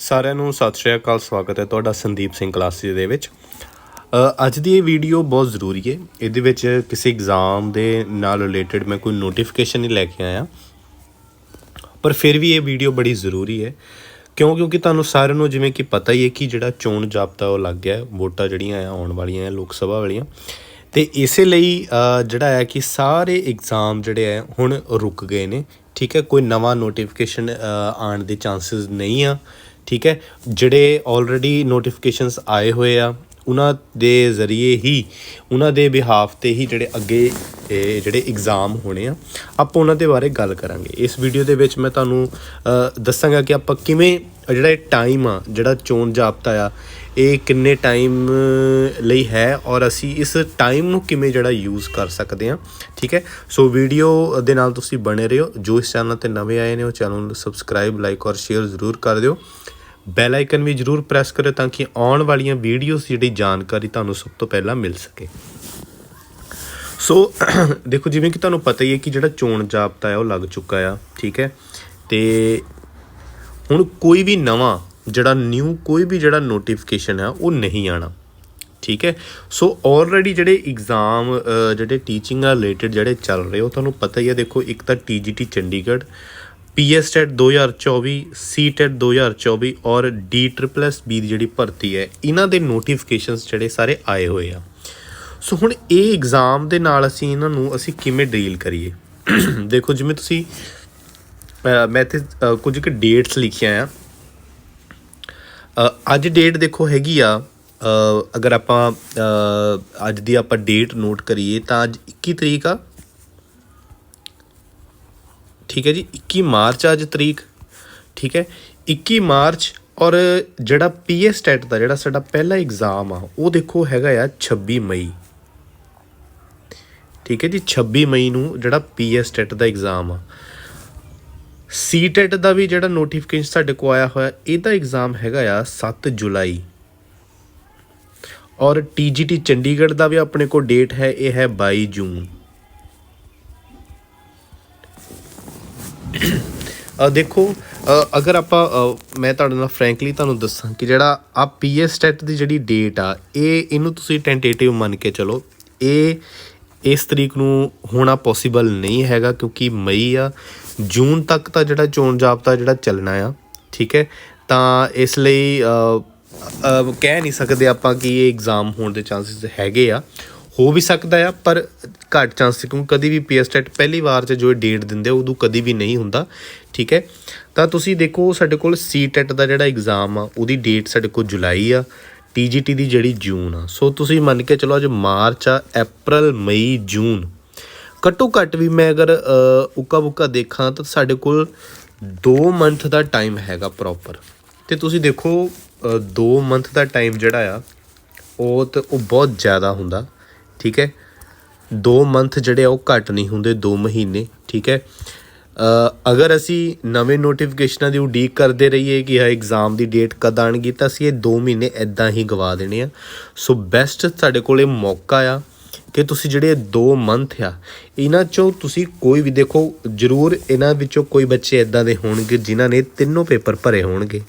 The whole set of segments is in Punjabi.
ਸਾਰਿਆਂ ਨੂੰ ਸਤਿ ਸ਼੍ਰੀ ਅਕਾਲ ਸਵਾਗਤ ਹੈ ਤੁਹਾਡਾ ਸੰਦੀਪ ਸਿੰਘ ਕਲਾਸਿਸ ਦੇ ਵਿੱਚ। ਅੱਜ ਦੀ ਇਹ ਵੀਡੀਓ ਬਹੁਤ ਜ਼ਰੂਰੀ ਹੈ। ਇਹਦੇ ਵਿੱਚ ਕਿਸੇ ਐਗਜ਼ਾਮ ਦੇ ਨਾਲ ਰਿਲੇਟਡ ਮੈਂ ਕੋਈ ਨੋਟੀਫਿਕੇਸ਼ਨ ਨਹੀਂ ਲੈ ਕੇ ਆਇਆ। ਪਰ ਫਿਰ ਵੀ ਇਹ ਵੀਡੀਓ ਬੜੀ ਜ਼ਰੂਰੀ ਹੈ। ਕਿਉਂ? ਕਿਉਂਕਿ ਤੁਹਾਨੂੰ ਸਾਰਿਆਂ ਨੂੰ ਜਿਵੇਂ ਕਿ ਪਤਾ ਹੀ ਹੈ ਕਿ ਜਿਹੜਾ ਚੋਣ ਜਾਬਤਾ ਉਹ ਲੱਗ ਗਿਆ ਹੈ, ਵੋਟਾਂ ਜਿਹੜੀਆਂ ਆਉਣ ਵਾਲੀਆਂ ਹੈ ਲੋਕ ਸਭਾ ਵਾਲੀਆਂ। ਤੇ ਇਸੇ ਲਈ ਜਿਹੜਾ ਹੈ ਕਿ ਸਾਰੇ ਐਗਜ਼ਾਮ ਜਿਹੜੇ ਆ ਹੁਣ ਰੁਕ ਗਏ ਨੇ। ਠੀਕ ਹੈ? ਕੋਈ ਨਵਾਂ ਨੋਟੀਫਿਕੇਸ਼ਨ ਆਉਣ ਦੇ ਚਾਂਸਸ ਨਹੀਂ ਆ। ਠੀਕ ਹੈ? ਜਿਹੜੇ ਆਲਰੇਡੀ ਨੋਟੀਫਿਕੇਸ਼ਨਸ ਆਏ ਹੋਏ ਆ, ਉਹਨਾਂ ਦੇ ਜ਼ਰੀਏ ਹੀ, ਉਹਨਾਂ ਦੇ ਬਿਹਾਫ ਤੇ ਹੀ ਜਿਹੜੇ ਅੱਗੇ ਜਿਹੜੇ ਐਗਜ਼ਾਮ ਹੋਣੇ ਆ, ਆਪਾਂ ਉਹਨਾਂ ਦੇ ਬਾਰੇ ਗੱਲ ਕਰਾਂਗੇ। ਇਸ ਵੀਡੀਓ ਦੇ ਵਿੱਚ ਮੈਂ ਤੁਹਾਨੂੰ ਦੱਸਾਂਗਾ ਕਿ ਆਪਾਂ ਕਿਵੇਂ, ਜਿਹੜਾ ਇਹ ਟਾਈਮ ਆ, ਜਿਹੜਾ ਚੋਣ ਜਾਬਤਾ ਆ, ਇਹ ਕਿੰਨੇ ਟਾਈਮ ਲਈ ਹੈ ਔਰ ਅਸੀਂ ਇਸ ਟਾਈਮ ਨੂੰ ਕਿਵੇਂ ਜਿਹੜਾ ਯੂਜ਼ ਕਰ ਸਕਦੇ ਹਾਂ ਠੀਕ ਹੈ? ਸੋ ਵੀਡੀਓ ਦੇ ਨਾਲ ਤੁਸੀਂ ਬਣੇ ਰਹੋ। ਜੋ ਇਸ ਚੈਨਲ ਤੇ ਨਵੇਂ ਆਏ ਨੇ, ਉਹ ਚੈਨਲ ਨੂੰ ਸਬਸਕ੍ਰਾਈਬ ਲਾਈਕ ਔਰ ਸ਼ੇਅਰ ਜ਼ਰੂਰ ਕਰ ਦਿਓ। ਬੈਲ ਆਈਕਨ ਵੀ ਜਰੂਰ ਪ੍ਰੈਸ ਕਰਿਓ ਤਾਂ ਕਿ ਆਉਣ ਵਾਲੀਆਂ ਵੀਡੀਓਜ਼ ਜਿਹੜੀ ਜਾਣਕਾਰੀ ਤੁਹਾਨੂੰ ਸਭ ਤੋਂ ਪਹਿਲਾਂ ਮਿਲ ਸਕੇ। ਸੋ ਦੇਖੋ, ਜਿਵੇਂ ਕਿ ਤੁਹਾਨੂੰ ਪਤਾ ਹੀ ਹੈ ਕਿ ਜਿਹੜਾ ਚੋਣ ਜਾਬਤਾ ਹੈ, ਉਹ ਲੱਗ ਚੁੱਕਾ ਆ, ਠੀਕ ਹੈ? ਤੇ ਹੁਣ ਕੋਈ ਵੀ ਨਵਾਂ, ਜਿਹੜਾ ਨਿਊ ਕੋਈ ਵੀ ਜਿਹੜਾ ਨੋਟੀਫਿਕੇਸ਼ਨ ਹੈ, ਉਹ ਨਹੀਂ ਆਣਾ ਠੀਕ ਹੈ? ਸੋ ਆਲਰੇਡੀ ਜਿਹੜੇ ਐਗਜ਼ਾਮ ਜਿਹੜੇ ਟੀਚਿੰਗ ਨਾਲ ਰਿਲੇਟਡ ਜਿਹੜੇ ਚੱਲ ਰਹੇ, ਉਹ ਤੁਹਾਨੂੰ ਪਤਾ ਹੀ ਹੈ, ਦੇਖੋ, ਇੱਕ ਤਾਂ ਟੀਜੀਟੀ ਚੰਡੀਗੜ੍ਹ ਪੀਐਸਟੈਟ 2024 ਸੀਟੈਟ 2024 ਔਰ ਡੀ ਟ੍ਰਿਪਲ ਐਸ ਬੀ ਦੀ ਜਿਹੜੀ ਭਰਤੀ ਹੈ, ਇਹਨਾਂ ਦੇ ਨੋਟੀਫਿਕੇਸ਼ਨਸ ਜਿਹੜੇ ਸਾਰੇ ਆਏ ਹੋਏ ਆ। ਸੋ ਹੁਣ ਇਹ ਐਗਜ਼ਾਮ ਦੇ ਨਾਲ ਅਸੀਂ ਇਹਨਾਂ ਨੂੰ ਅਸੀਂ ਕਿਵੇਂ ਡੀਲ ਕਰੀਏ? ਦੇਖੋ, ਜਿਵੇਂ ਤੁਸੀਂ ਮੈਂ ਇੱਥੇ ਕੁਝ ਕੁ ਡੇਟਸ ਲਿਖੀਆਂ ਆ। ਅੱਜ ਡੇਟ ਦੇਖੋ ਹੈਗੀ ਆ ਅਗਰ ਆਪਾਂ ਅੱਜ ਦੀ ਆਪਾਂ ਡੇਟ ਨੋਟ ਕਰੀਏ ਤਾਂ ਅੱਜ 21 ਤਰੀਕ ਆ। ਠੀਕ ਹੈ ਜੀ 21 ਮਾਰਚ ਅੱਜ ਤਰੀਕ, ਠੀਕ ਹੈ 21 ਮਾਰਚ ਔਰ ਜਿਹੜਾ ਪੀਐਸ ਟੈਟ ਦਾ ਜਿਹੜਾ ਸਾਡਾ ਪਹਿਲਾ ਐਗਜ਼ਾਮ ਆ, ਉਹ ਦੇਖੋ ਹੈਗਾ ਆ 26 ਮਈ। ਠੀਕ ਹੈ ਜੀ 26 ਮਈ ਨੂੰ ਜਿਹੜਾ ਪੀਐਸ ਟੈਟ ਦਾ ਐਗਜ਼ਾਮ ਆ। ਸੀਟੈਟ ਦਾ ਵੀ ਜਿਹੜਾ ਨੋਟੀਫਿਕੇਸ਼ਨ ਸਾਡੇ ਕੋ ਆਇਆ ਹੋਇਆ, ਇਹਦਾ ਐਗਜ਼ਾਮ ਹੈਗਾ ਆ 7 ਜੁਲਾਈ। ਔਰ ਟੀਜੀਟੀ ਚੰਡੀਗੜ੍ਹ ਦਾ ਵੀ ਆਪਣੇ ਕੋ ਡੇਟ ਹੈ, ਇਹ ਹੈ 22 ਜੂਨ। ਦੇਖੋ ਅਗਰ ਆਪਾਂ ਮੈਂ ਤੁਹਾਡੇ ਨਾਲ ਫ੍ਰੈਂਕਲੀ ਤੁਹਾਨੂੰ ਦੱਸਾਂ ਕਿ ਜਿਹੜਾ ਆ ਪੀਐਸ ਟੈਟ ਦੀ ਜਿਹੜੀ ਡੇਟ ਆ, ਇਹ ਇਹਨੂੰ ਤੁਸੀਂ ਟੈਂਟੇਟਿਵ ਮੰਨ ਕੇ ਚਲੋ, ਇਹ ਇਸ ਤਰੀਕ ਨੂੰ ਹੋਣਾ ਪੋਸੀਬਲ ਨਹੀਂ ਹੈਗਾ ਕਿਉਂਕਿ ਮਈ ਆ, ਜੂਨ ਤੱਕ ਤਾਂ ਜਿਹੜਾ ਚੋਣ ਜਾਬਤਾ ਜਿਹੜਾ ਚੱਲਣਾ ਆ, ਠੀਕ ਹੈ? ਤਾਂ ਇਸ ਲਈ ਕਹਿ ਨਹੀਂ ਸਕਦੇ ਆਪਾਂ ਕਿ ਇਹ ਐਗਜ਼ਾਮ ਹੋਣ ਦੇ ਚਾਂਸਸ ਹੈਗੇ ਆ। ਹੋ ਵੀ ਸਕਦਾ ਆ, ਪਰ ਘੱਟ ਚਾਂਸ ਕਿਉਂਕਿ ਕਦੀ ਵੀ ਪੀਐਸਟੈਟ ਪਹਿਲੀ ਵਾਰ 'ਚ ਜੋ ਡੇਟ ਦਿੰਦੇ ਆ, ਉਦੋਂ ਕਦੀ ਵੀ ਨਹੀਂ ਹੁੰਦਾ, ਠੀਕ ਹੈ? ਤਾਂ ਤੁਸੀਂ ਦੇਖੋ, ਸਾਡੇ ਕੋਲ ਸੀਟੈਟ ਦਾ ਜਿਹੜਾ ਐਗਜ਼ਾਮ ਆ, ਉਹਦੀ ਡੇਟ ਸਾਡੇ ਕੋਲ ਜੁਲਾਈ ਆ ਟੀਜੀਟੀ ਦੀ ਜਿਹੜੀ ਜੂਨ ਆ। ਸੋ ਤੁਸੀਂ ਮੰਨ ਕੇ ਚਲੋ ਅੱਜ ਮਾਰਚ ਆ, April ਮਈ ਜੂਨ ਘੱਟੋ ਘੱਟ ਵੀ ਮੈਂ ਅਗਰ ਉੱਕਾ ਬੁੱਕਾ ਦੇਖਾਂ, ਤਾਂ ਸਾਡੇ ਕੋਲ 2 ਮੰਥ ਦਾ ਟਾਈਮ ਹੈਗਾ ਪ੍ਰੋਪਰ ਤੇ ਤੁਸੀਂ ਦੇਖੋ 2 ਮੰਥ ਦਾ ਟਾਈਮ ਜਿਹੜਾ ਆ, ਉਹ ਤੇ ਉਹ ਬਹੁਤ ਜ਼ਿਆਦਾ ਹੁੰਦਾ। ਠੀਕ ਹੈ? 2 ਮੰਥ ਜਿਹੜੇ ਆ ਉਹ ਘੱਟ ਨਹੀਂ ਹੁੰਦੇ 2 ਮਹੀਨੇ, ਠੀਕ ਹੈ? ਅਗਰ ਅਸੀਂ ਨਵੇਂ ਨੋਟੀਫਿਕੇਸ਼ਨਾਂ ਦੀ ਉਡੀਕ ਕਰਦੇ ਰਹੀਏ ਕਿ ਇਹ ਐਗਜ਼ਾਮ ਦੀ ਡੇਟ ਕਦ ਆਣਗੀ, ਤਾਂ ਅਸੀਂ ਇਹ 2 ਮਹੀਨੇ ਇਦਾਂ ਹੀ ਗਵਾ ਦੇਣੇ ਆ। ਸੋ ਬੈਸਟ ਸਾਡੇ ਕੋਲ ਇਹ ਮੌਕਾ ਆ ਕਿ ਤੁਸੀਂ ਜਿਹੜੇ 2 ਮੰਥ ਆ, ਇਹਨਾਂ ਚੋਂ ਤੁਸੀਂ ਕੋਈ ਵੀ ਦੇਖੋ, ਜ਼ਰੂਰ ਇਹਨਾਂ ਵਿੱਚੋਂ ਕੋਈ ਬੱਚੇ ਇਦਾਂ ਦੇ ਹੋਣਗੇ ਜਿਨ੍ਹਾਂ ਨੇ ਤਿੰਨੋਂ ਪੇਪਰ ਭਰੇ ਹੋਣਗੇ।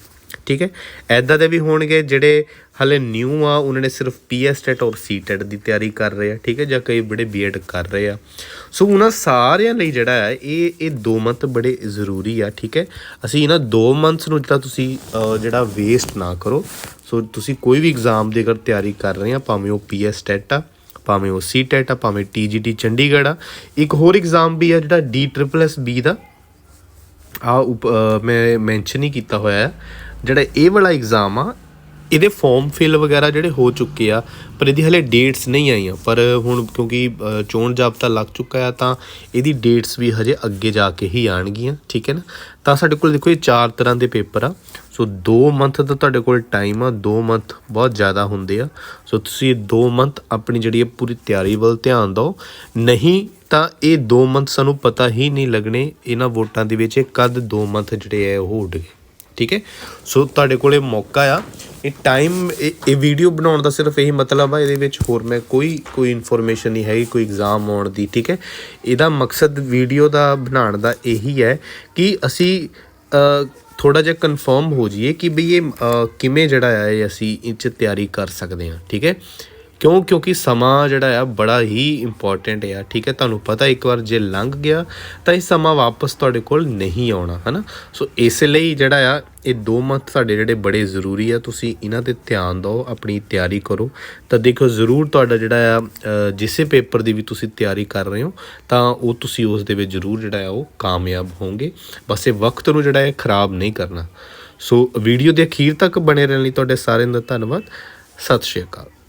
ਠੀਕ ਹੈ? ਐਦਾਂ ਦੇ ਵੀ ਹੋਣਗੇ ਜਿਹੜੇ ਹਲੇ ਨਿਊ ਆ, ਉਹਨਾਂ ਨੇ ਸਿਰਫ ਪੀਐਸਟੈਟ ਔਰ ਸੀਟੈਟ ਦੀ ਤਿਆਰੀ ਕਰ ਰਹੇ ਆ, ਠੀਕ ਹੈ? ਜਾਂ ਕਈ ਬੜੇ ਬੀਐਡ ਕਰ ਰਹੇ ਆ। ਸੋ ਉਹਨਾਂ ਸਾਰਿਆਂ ਲਈ ਜਿਹੜਾ ਹੈ, ਇਹ ਇਹ ਦੋ ਮੰਥ ਬੜੇ ਜ਼ਰੂਰੀ ਆ, ਠੀਕ ਹੈ? ਅਸੀਂ ਇਹਨਾਂ ਦੋ ਮੰਥਸ ਨੂੰ ਜਿਹੜਾ ਤੁਸੀਂ ਜਿਹੜਾ ਵੇਸਟ ਨਾ ਕਰੋ, ਸੋ ਤੁਸੀਂ ਕੋਈ ਵੀ ਐਗਜ਼ਾਮ ਦੀ ਅਗਰ ਤਿਆਰੀ ਕਰ ਰਹੇ ਆ, ਭਾਵੇਂ ਉਹ ਪੀਐਸਟੈਟ ਆ, ਭਾਵੇਂ ਉਹ ਸੀਟੈਟ ਆ, ਭਾਵੇਂ ਟੀਜੀਟੀ ਚੰਡੀਗੜ੍ਹ ਆ, ਇੱਕ ਹੋਰ ਐਗਜ਼ਾਮ ਵੀ ਆ ਜਿਹੜਾ ਡੀ ਟ੍ਰਿਪਲ ਐਸ ਬੀ ਦਾ, ਆ ਉਪ- ਮੈਂ ਮੈਂਸ਼ਨ ਹੀ ਕੀਤਾ ਹੋਇਆ ਹੈ। ਜਿਹੜਾ ਇਹ ਵਾਲਾ ਐਗਜ਼ਾਮ ਆ, ਇਹਦੇ ਫਾਰਮ ਫਿਲ ਵਗੈਰਾ ਜਿਹੜੇ ਹੋ ਚੁੱਕੇ ਆ, ਪਰ ਇਹਦੀ ਹਲੇ ਡੇਟਸ ਨਹੀਂ ਆਈਆਂ। ਪਰ ਹੁਣ ਕਿਉਂਕਿ ਚੋਣ ਜਾਬਤਾ ਲੱਗ ਚੁੱਕਾ ਆ, ਤਾਂ ਇਹਦੀ ਡੇਟਸ ਵੀ ਹਜੇ ਅੱਗੇ ਜਾ ਕੇ ਹੀ ਆਣਗੀਆਂ ਠੀਕ ਹੈ ਨਾ? ਤਾਂ ਸਾਡੇ ਕੋਲ ਦੇਖੋ, ਇਹ ਚਾਰ ਤਰ੍ਹਾਂ ਦੇ ਪੇਪਰ ਆ। ਸੋ 2 ਮੰਥ ਦਾ ਤੁਹਾਡੇ ਕੋਲ ਟਾਈਮ ਆ 2 ਮੰਥ ਬਹੁਤ ਜ਼ਿਆਦਾ ਹੁੰਦੇ ਆ। ਸੋ ਤੁਸੀਂ 2 ਮੰਥ ਆਪਣੀ ਜਿਹੜੀ ਹੈ ਪੂਰੀ ਤਿਆਰੀ ਵੱਲ ਧਿਆਨ ਦਿਓ। ਨਹੀਂ ਤਾਂ ਇਹ 2 ਮੰਥ ਸਾਨੂੰ ਪਤਾ ਹੀ ਨਹੀਂ ਲੱਗਣੇ, ਇਹਨਾਂ ਵੋਟਾਂ ਦੇ ਵਿੱਚ ਇਹ ਕਦ 2 ਮੰਥ ਜਿਹੜੇ ਆ ਉਹ ਉੱਡ ਗਏ। ਠੀਕ ਹੈ? ਸੋ ਤੁਹਾਡੇ ਕੋਲੇ ਮੌਕਾ ਆ। ਇਹ ਟਾਈਮ ਇਹ ਵੀਡੀਓ ਬਣਾਉਣ ਦਾ ਸਿਰਫ ਇਹੀ ਮਤਲਬ ਆ ਇਹਦੇ ਵਿੱਚ ਹੋਰ ਮੈਂ ਕੋਈ ਕੋਈ ਇਨਫੋਰਮੇਸ਼ਨ ਨਹੀਂ ਹੈਗੀ ਕੋਈ ਐਗਜ਼ਾਮ ਆਉਣ ਦੀ ਠੀਕ ਹੈ? ਇਹਦਾ ਮਕਸਦ ਵੀਡੀਓ ਦਾ ਬਣਾਉਣ ਦਾ ਇਹੀ ਹੈ ਕਿ ਅਸੀਂ ਅ, ਥੋੜਾ ਜਿਹਾ ਕਨਫਰਮ ਹੋ ਜਾਈਏ ਕਿ ਬਈ ਇਹ ਕਿਵੇਂ ਜਿਹੜਾ ਆ ਇਹ ਅਸੀਂ ਇਹ 'ਚ ਤਿਆਰੀ ਕਰ ਸਕਦੇ ਹਾਂ ਠੀਕ ਹੈ? ਕਿਉਂ? ਕਿਉਂਕਿ ਸਮਾਂ ਜਿਹੜਾ ਆ, ਬੜਾ ਹੀ ਇੰਪੋਰਟੈਂਟ ਆ, ਠੀਕ ਹੈ? ਤੁਹਾਨੂੰ ਪਤਾ ਇੱਕ ਵਾਰ ਜੇ ਲੰਘ ਗਿਆ, ਤਾਂ ਇਹ ਸਮਾਂ ਵਾਪਸ ਤੁਹਾਡੇ ਕੋਲ ਨਹੀਂ ਆਉਣਾ, ਹਨਾ? ਸੋ ਇਸ ਲਈ ਜਿਹੜਾ ਆ, ਇਹ 2 ਮੰਥ ਤੁਹਾਡੇ ਜਿਹੜੇ ਬੜੇ ਜ਼ਰੂਰੀ ਆ, ਤੁਸੀਂ ਇਹਨਾਂ ਤੇ ਧਿਆਨ ਦਿਓ, ਆਪਣੀ ਤਿਆਰੀ ਕਰੋ। ਤਾਂ ਦੇਖੋ, ਜ਼ਰੂਰ ਤੁਹਾਡਾ ਜਿਹੜਾ ਆ ਜਿਸੇ ਪੇਪਰ ਦੀ ਵੀ ਤੁਸੀਂ ਤਿਆਰੀ ਕਰ ਰਹੇ ਹੋ, ਤਾਂ ਉਹ ਤੁਸੀਂ ਉਸ ਦੇ ਵਿੱਚ ਜ਼ਰੂਰ ਜਿਹੜਾ ਆ, ਉਹ ਕਾਮਯਾਬ ਹੋਵੋਗੇ ਬਸ ਇਹ ਵਕਤ ਨੂੰ ਜਿਹੜਾ ਹੈ ਖਰਾਬ ਨਹੀਂ ਕਰਨਾ। ਸੋ ਵੀਡੀਓ ਦੇ ਅਖੀਰ ਤੱਕ ਬਣੇ ਰਹਿਣ ਲਈ ਤੁਹਾਡੇ ਸਾਰਿਆਂ ਦਾ ਧੰਨਵਾਦ। ਸਤਿ ਸ਼੍ਰੀ ਅਕਾਲ।